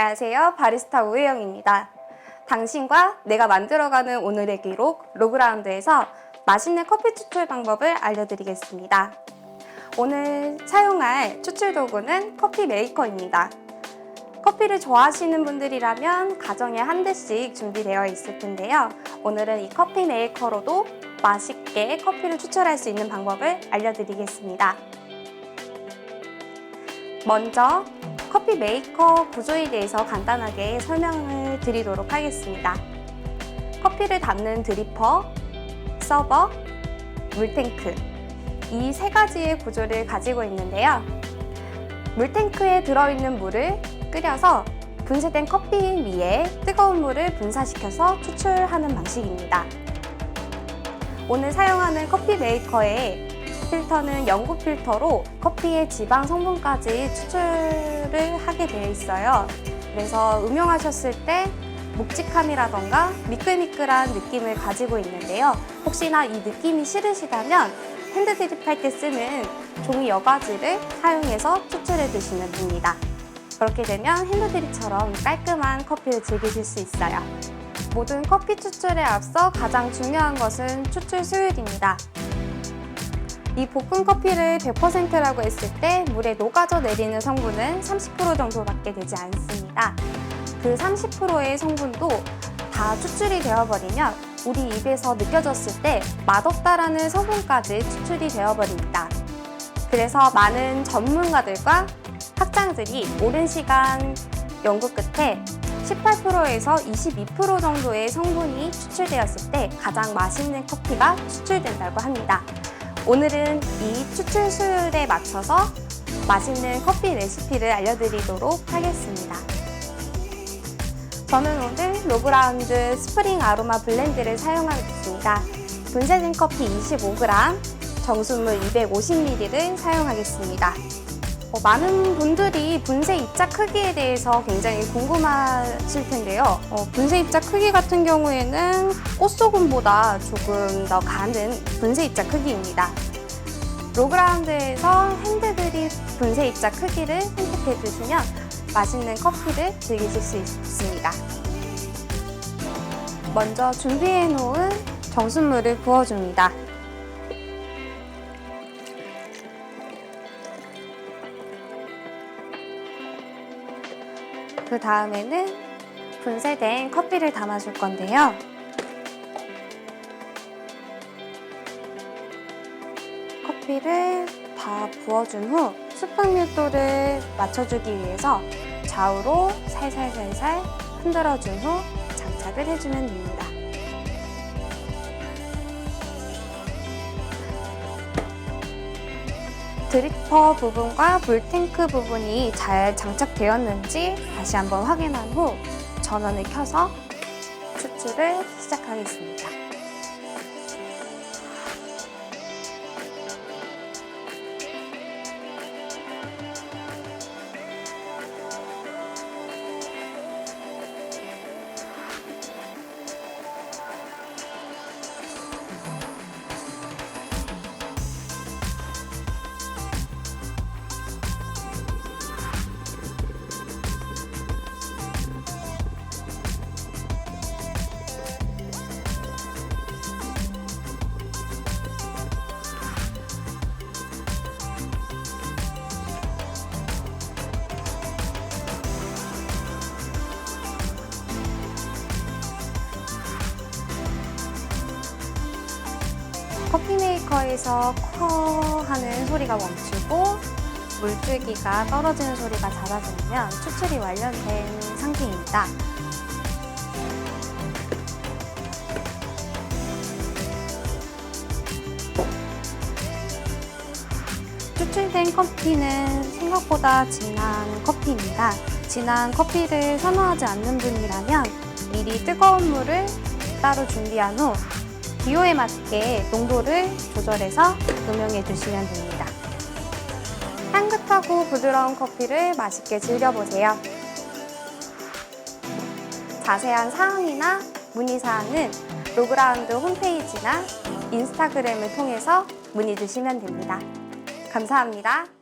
안녕하세요. 바리스타 우혜영입니다. 당신과 내가 만들어가는 오늘의 기록 로그라운드에서 맛있는 커피 추출 방법을 알려드리겠습니다. 오늘 사용할 추출 도구는 커피 메이커입니다. 커피를 좋아하시는 분들이라면 가정에 한 대씩 준비되어 있을 텐데요. 오늘은 이 커피 메이커로도 맛있게 커피를 추출할 수 있는 방법을 알려드리겠습니다. 먼저 커피 메이커 구조에 대해서 간단하게 설명을 드리도록 하겠습니다. 커피를 담는 드리퍼, 서버, 물탱크 이 세 가지의 구조를 가지고 있는데요. 물탱크에 들어있는 물을 끓여서 분쇄된 커피 위에 뜨거운 물을 분사시켜서 추출하는 방식입니다. 오늘 사용하는 커피 메이커의 필터는 영구 필터로 커피의 지방 성분까지 추출을 하게 되어 있어요. 그래서 음용하셨을 때 묵직함이라던가 미끌미끌한 느낌을 가지고 있는데요. 혹시나 이 느낌이 싫으시다면 핸드드립 할 때 쓰는 종이 여과지를 사용해서 추출해 드시면 됩니다. 그렇게 되면 핸드드립처럼 깔끔한 커피를 즐기실 수 있어요. 모든 커피 추출에 앞서 가장 중요한 것은 추출 수율입니다. 이 볶은 커피를 100%라고 했을 때 물에 녹아져 내리는 성분은 30% 정도밖에 되지 않습니다. 그 30%의 성분도 다 추출이 되어버리면 우리 입에서 느껴졌을 때 맛없다라는 성분까지 추출이 되어버립니다. 그래서 많은 전문가들과 학장들이 오랜 시간 연구 끝에 18%에서 22% 정도의 성분이 추출되었을 때 가장 맛있는 커피가 추출된다고 합니다. 오늘은 이 추출 수율에 맞춰서 맛있는 커피 레시피를 알려드리도록 하겠습니다. 저는 오늘 로그라운드 스프링 아로마 블렌드를 사용하겠습니다. 분쇄된 커피 25g, 정수물 250ml를 사용하겠습니다. 어, 많은 분들이 분쇄 입자 크기에 대해서 굉장히 궁금하실 텐데요. 어, 분쇄 입자 크기 같은 경우에는 꽃소금보다 조금 더 가는 분쇄 입자 크기입니다. 로그라운드에서 핸드드립 분쇄 입자 크기를 선택해 주시면 맛있는 커피를 즐기실 수 있습니다. 먼저 준비해 놓은 정수물을 부어줍니다. 그 다음에는 분쇄된 커피를 담아줄 건데요. 커피를 다 부어준 후 수평 밀도를 맞춰주기 위해서 좌우로 살살살살 흔들어준 후 장착을 해주면 됩니다. 드리퍼 부분과 물탱크 부분이 잘 장착되었는지 다시 한번 확인한 후 전원을 켜서 추출을 시작하겠습니다. 커피 메이커에서 커 하는 소리가 멈추고 물줄기가 떨어지는 소리가 잦아들면 추출이 완료된 상태입니다. 추출된 커피는 생각보다 진한 커피입니다. 진한 커피를 선호하지 않는 분이라면 미리 뜨거운 물을 따로 준비한 후 기호에 맞게 농도를 조절해서 음용해 주시면 됩니다. 향긋하고 부드러운 커피를 맛있게 즐겨보세요. 자세한 사항이나 문의사항은 로그라운드 홈페이지나 인스타그램을 통해서 문의 주시면 됩니다. 감사합니다.